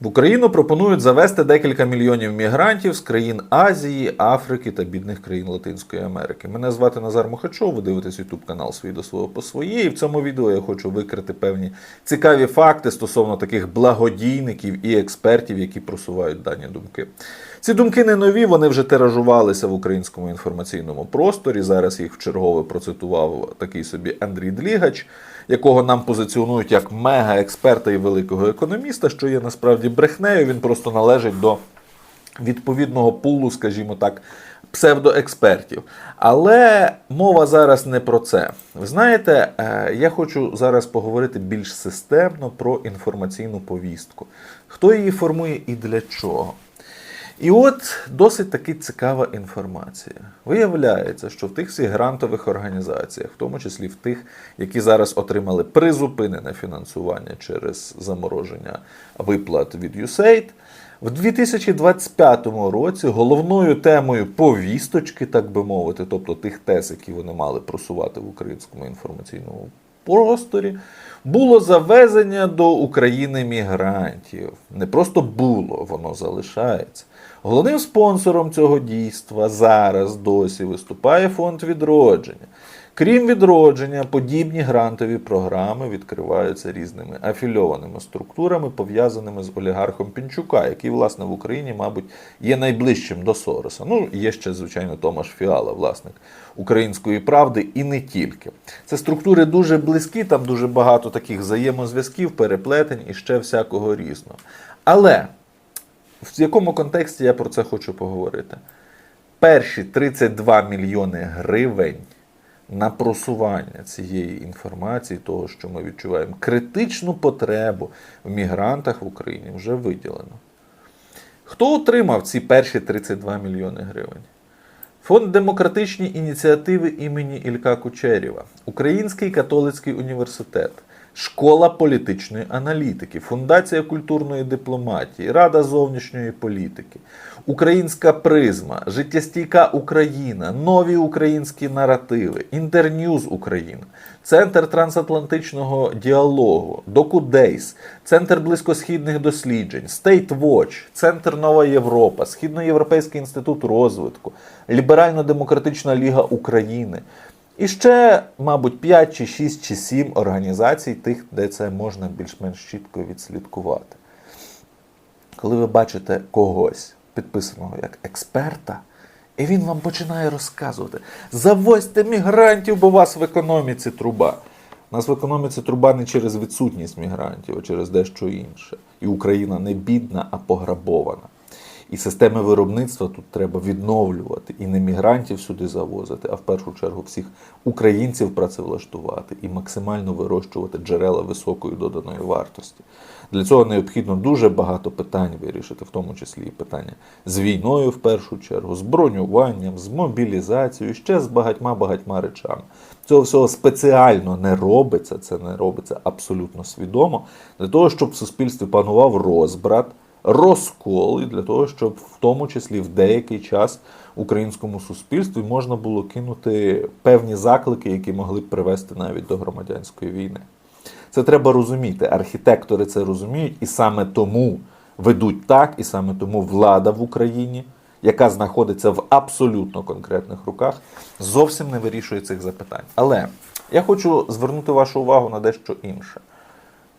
В Україну пропонують завести декілька мільйонів мігрантів з країн Азії, Африки та бідних країн Латинської Америки. Мене звати Назар Мухачов, ви дивитесь YouTube канал «Свій до свого по своє. І в цьому відео я хочу викрити певні цікаві факти стосовно таких благодійників і експертів, які просувають дані думки. Ці думки не нові, вони вже тиражувалися в українському інформаційному просторі. Зараз їх вчергове процитував такий собі Андрій Длігач, якого нам позиціонують як мега-експерта і великого економіста, що є насправді брехнею. Він просто належить до відповідного пулу, скажімо так, псевдоекспертів. Але мова зараз не про це. Ви знаєте, е, я хочу зараз поговорити більш системно про інформаційну повістку. Хто її формує і для чого? І от досить таки цікава інформація. Виявляється, що в тих всіх грантових організаціях, в тому числі в тих, які зараз отримали призупинене фінансування через замороження виплат від USAID, в 2025 році головною темою повісточки, так би мовити, тобто тих тез, які вони мали просувати в українському інформаційному просторі, було завезення до України мігрантів. Не просто було, воно залишається. Головним спонсором цього дійства зараз досі виступає фонд відродження. Крім відродження, подібні грантові програми відкриваються різними афільованими структурами, пов'язаними з олігархом Пінчука, який, власне, в Україні, мабуть, є найближчим до Сороса. Ну, є ще, звичайно, Томаш Фіала, власник української правди, і не тільки. Це структури дуже близькі, там дуже багато таких взаємозв'язків, переплетень і ще всякого різного. Але в якому контексті я про це хочу поговорити? Перші 32 мільйони гривень на просування цієї інформації, того, що ми відчуваємо, критичну потребу в мігрантах в Україні вже виділено. Хто отримав ці перші 32 мільйони гривень? Фонд демократичні ініціативи імені Ілька Кучерєва, Український католицький університет, Школа політичної аналітики, Фундація культурної дипломатії, Рада зовнішньої політики, Українська призма, Життєстійка Україна, Нові українські наративи, Інтерньюз Україна, Центр трансатлантичного діалогу, Докудейс, Центр близькосхідних досліджень, State Watch, Центр Нова Європа, Східноєвропейський інститут розвитку, Ліберально-демократична ліга України. І ще, мабуть, 5 чи 6 чи 7 організацій, тих, де це можна більш-менш чітко відслідкувати. Коли ви бачите когось, підписаного як експерта, і він вам починає розказувати: завозьте мігрантів, бо у вас в економіці труба. У нас в економіці труба не через відсутність мігрантів, а через дещо інше. І Україна не бідна, а пограбована. І системи виробництва тут треба відновлювати і не мігрантів сюди завозити, а в першу чергу всіх українців працевлаштувати і максимально вирощувати джерела високої доданої вартості. Для цього необхідно дуже багато питань вирішити, в тому числі і питання з війною в першу чергу, з бронюванням, з мобілізацією, ще з багатьма багатьма речами. Цього всього спеціально не робиться, це не робиться абсолютно свідомо, для того, щоб в суспільстві панував розбрат розкол і для того, щоб в тому числі в деякий час українському суспільстві можна було кинути певні заклики, які могли б привести навіть до громадянської війни. Це треба розуміти. Архітектори це розуміють, і саме тому ведуть так, і саме тому влада в Україні, яка знаходиться в абсолютно конкретних руках, зовсім не вирішує цих запитань. Але я хочу звернути вашу увагу на дещо інше.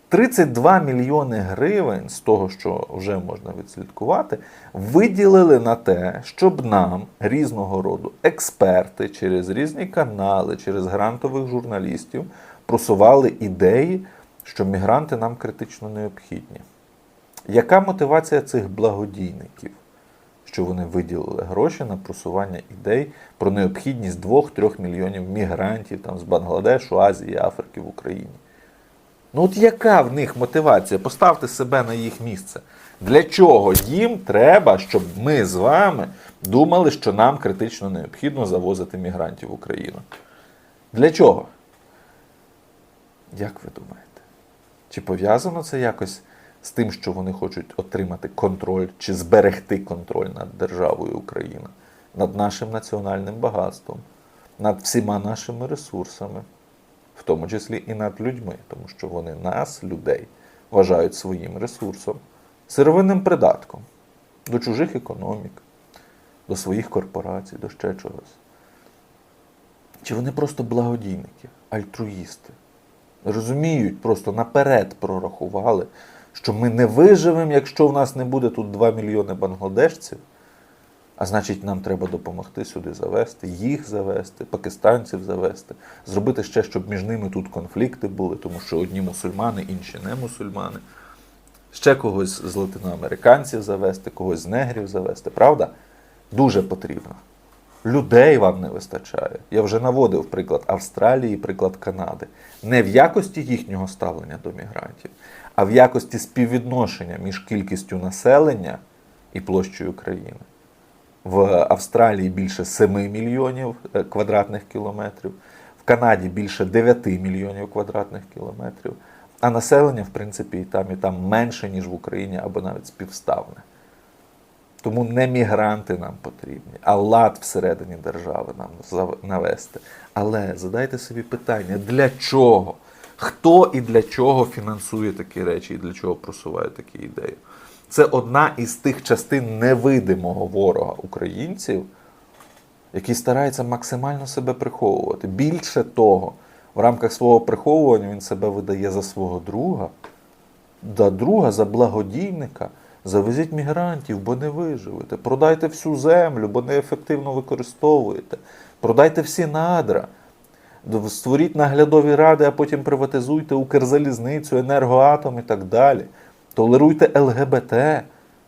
32 мільйони гривень з того, що вже можна відслідкувати, виділили на те, щоб нам різного роду експерти через різні канали, через грантових журналістів просували ідеї, що мігранти нам критично необхідні. Яка мотивація цих благодійників? Що вони виділили гроші на просування ідей про необхідність 2-3 мільйонів мігрантів там, з Бангладешу, Азії, Африки в Україні? Ну от яка в них мотивація? Поставте себе на їх місце. Для чого їм треба, щоб ми з вами думали, що нам критично необхідно завозити мігрантів в Україну? Для чого? Як ви думаєте? Чи пов'язано це якось з тим, що вони хочуть отримати контроль чи зберегти контроль над державою Україна, над нашим національним багатством, над всіма нашими ресурсами? В тому числі і над людьми, тому що вони нас, людей, вважають своїм ресурсом, сировинним придатком до чужих економік, до своїх корпорацій, до ще чогось. Чи вони просто благодійники, альтруїсти? Розуміють, просто наперед прорахували, що ми не виживемо, якщо в нас не буде тут 2 мільйони бангладешців, а значить, нам треба допомогти сюди завести, їх завести, пакистанців завести, зробити ще, щоб між ними тут конфлікти були, тому що одні мусульмани, інші не мусульмани. Ще когось з латиноамериканців завести, когось з негрів завести, правда? Дуже потрібно. Людей вам не вистачає. Я вже наводив приклад Австралії, приклад Канади. Не в якості їхнього ставлення до мігрантів, а в якості співвідношення між кількістю населення і площею країни. В Австралії більше 7 мільйонів е, квадратних кілометрів, в Канаді більше 9 мільйонів квадратних кілометрів, а населення, в принципі, і там, і там менше, ніж в Україні, або навіть співставне. Тому не мігранти нам потрібні, а лад всередині держави нам навести. Але задайте собі питання, для чого? Хто і для чого фінансує такі речі і для чого просуває такі ідеї? Це одна із тих частин невидимого ворога українців, який старається максимально себе приховувати. Більше того, в рамках свого приховування він себе видає за свого друга, за друга, за благодійника. Завезіть мігрантів, бо не виживете. Продайте всю землю, бо неефективно використовуєте. Продайте всі надра. Створіть наглядові ради, а потім приватизуйте Укрзалізницю, енергоатом і так далі. Толеруйте ЛГБТ.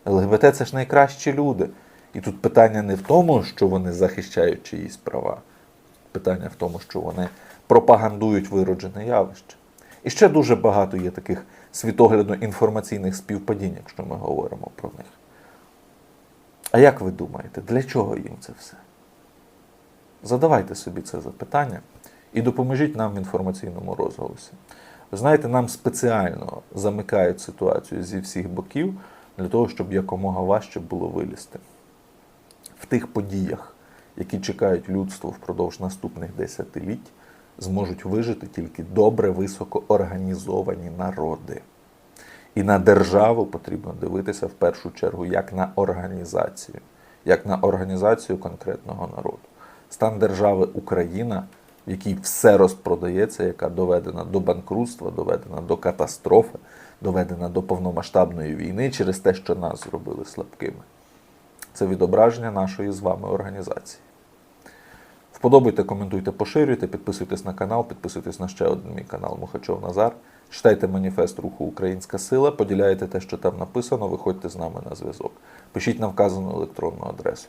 ЛГБТ це ж найкращі люди. І тут питання не в тому, що вони захищають чиїсь права. Питання в тому, що вони пропагандують вироджене явище. І ще дуже багато є таких світоглядно-інформаційних співпадінь, якщо ми говоримо про них. А як ви думаєте, для чого їм це все? Задавайте собі це запитання і допоможіть нам в інформаційному розголосі. Знаєте, нам спеціально замикають ситуацію зі всіх боків для того, щоб якомога важче було вилізти. В тих подіях, які чекають людство впродовж наступних десятиліть, зможуть вижити тільки добре високоорганізовані народи. І на державу потрібно дивитися в першу чергу як на організацію, як на організацію конкретного народу. Стан держави Україна, якій все розпродається, яка доведена до банкрутства, доведена до катастрофи, доведена до повномасштабної війни через те, що нас зробили слабкими. Це відображення нашої з вами організації. Вподобайте, коментуйте, поширюйте, підписуйтесь на канал, підписуйтесь на ще один мій канал Мухачов Назар. Читайте маніфест руху Українська Сила, поділяйте те, що там написано, виходьте з нами на зв'язок. Пишіть на вказану електронну адресу.